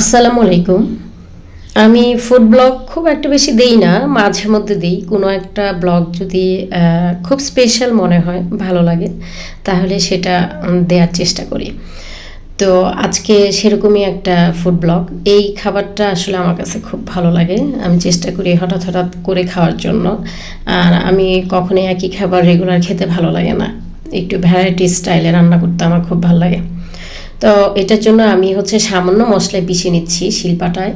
আসসালামু আলাইকুম। আমি ফুড ব্লগ খুব একটা বেশি দেই না, মাঝে মধ্যে দিই। কোনো একটা ব্লগ যদি খুব স্পেশাল মনে হয়, ভালো লাগে, তাহলে সেটা দেওয়ার চেষ্টা করি। তো আজকে সেরকমই একটা ফুড ব্লগ। এই খাবারটা আসলে আমার কাছে খুব ভালো লাগে। আমি চেষ্টা করি হঠাৎ হঠাৎ করে খাওয়ার জন্য। আর আমি কখনোই একই খাবার রেগুলার খেতে ভালো লাগে না। একটু ভ্যারাইটি স্টাইলে রান্না করতে আমার খুব ভালো লাগে। তো এটার জন্য আমি হচ্ছে সামান্য মশলায় পিষে নিচ্ছি শিলপাটায়।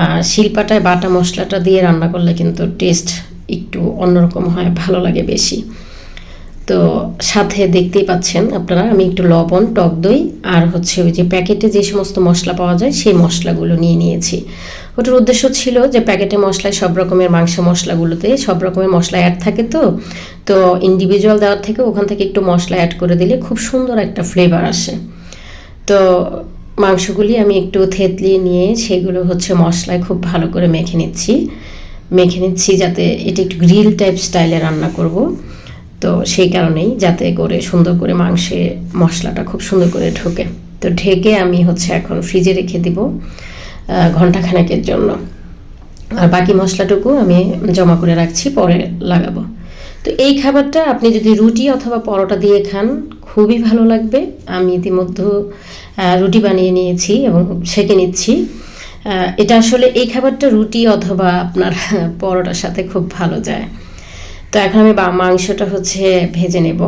আর শিলপাটায় বাটা মশলাটা দিয়ে রান্না করলে কিন্তু টেস্ট একটু অন্যরকম হয়, ভালো লাগে বেশি। তো সাথে দেখতেই পাচ্ছেন আপনারা, আমি একটু লবণ, টক দই আর হচ্ছে ওই যে প্যাকেটে যে সমস্ত মশলা পাওয়া যায়, সেই মশলাগুলো নিয়ে নিয়েছি। ওটার উদ্দেশ্য ছিল যে প্যাকেটে মশলায় সব রকমের মাংস মশলাগুলোতে সব রকমের মশলা অ্যাড থাকে তো। তো ইন্ডিভিজুয়াল দেওয়ার থেকে ওখান থেকে একটু মশলা অ্যাড করে দিলে খুব সুন্দর একটা ফ্লেভার আসে। তো মাংসগুলি আমি একটু থেতলিয়ে নিয়ে সেগুলো হচ্ছে মশলায় খুব ভালো করে মেখে নিচ্ছি। মেখে নিচ্ছি যাতে এটা একটু গ্রিল টাইপ স্টাইলে রান্না করব। তো সেই কারণেই যাতে করে সুন্দর করে মাংসে মশলাটা খুব সুন্দর করে ঢোকে। তো ঢেকে আমি হচ্ছে এখন ফ্রিজে রেখে দিব। ঘন্টাখানেকের জন্য। আর বাকি মশলাটুকু আমি জমা করে রাখছি, পরে লাগাবো। তো এই খাবারটা আপনি যদি রুটি অথবা পরোটা দিয়ে খান, খুবই ভালো লাগবে। আমি ইতিমধ্যে রুটি বানিয়ে নিয়েছি এবং সেঁকে নিচ্ছি। এটা আসলে এই খাবারটা রুটি অথবা আপনার পরোটার সাথে খুব ভালো যায়। তো এখন আমি মাংসটা হচ্ছে ভেজে নেব।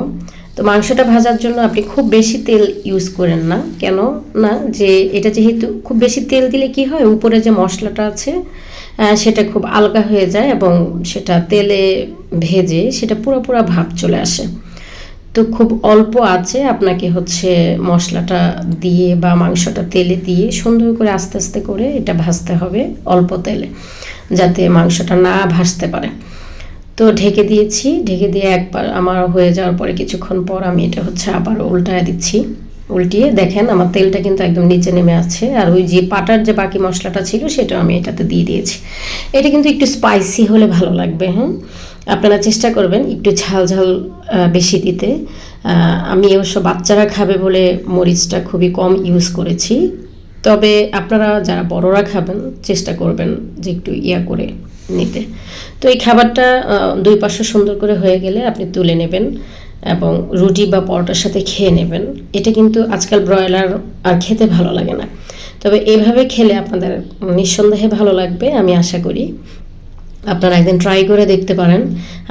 তো মাংসটা ভাজার জন্য আপনি খুব বেশি তেল ইউজ করেন না। কেন? না, যে এটা যেহেতু খুব বেশি তেল দিলে কি হয়? উপরে যে মশলাটা আছে সেটা খুব আলগা হয়ে যায় এবং সেটা তেলে ভেজে সেটা পুরো পুরো ভাব চলে আসে। তো খুব অল্প আছে আপনাকে হচ্ছে মশলাটা দিয়ে বা মাংসটা তেলে দিয়ে সুন্দর করে আস্তে আস্তে করে এটা ভাজতে হবে অল্প তেলে, যাতে মাংসটা না ভাজতে পারে। তো ঢেকে দিয়েছি, ঢেকে দিয়ে একবার আমার হয়ে যাওয়ার পরে কিছুক্ষণ পর আমি এটা হচ্ছে আবার উল্টায় দিচ্ছি, উল্টিয়ে দেখেন আমার তেলটা কিন্তু একদম নিচে নেমে আছে আর ওই যে পাটার যে বাকি মশলাটা ছিল সেটা আমি এটাতে দিয়ে দিয়েছি। এটা কিন্তু একটু স্পাইসি হলে ভালো লাগবে হ্যাঁ? আপনারা চেষ্টা করবেন একটু ঝাল ঝাল বেশি দিতে। আমি অবশ্য বাচ্চারা খাবে বলে মরিচটা খুবই কম ইউজ করেছি। তবে আপনারা যারা বড়রা খাবেন, চেষ্টা করবেন যে একটু ইয়া করে নিতে। তো এই খাবারটা দুই পাশে সুন্দর করে হয়ে গেলে আপনি তুলে নেবেন এবং রুটি বা পরোটার সাথে খেয়ে নেবেন। এটা কিন্তু আজকাল ব্রয়লার আর খেতে ভালো লাগে না। তবে এভাবে খেলে আপনাদের নিঃসন্দেহে ভালো লাগবে, আমি আশা করি। আপনারা একদিন ট্রাই করে দেখতে পারেন।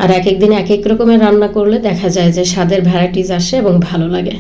আর এক এক দিন এক এক রকমের রান্না করলে দেখা যায় যে স্বাদের ভ্যারাইটিস আসে এবং ভালো লাগে।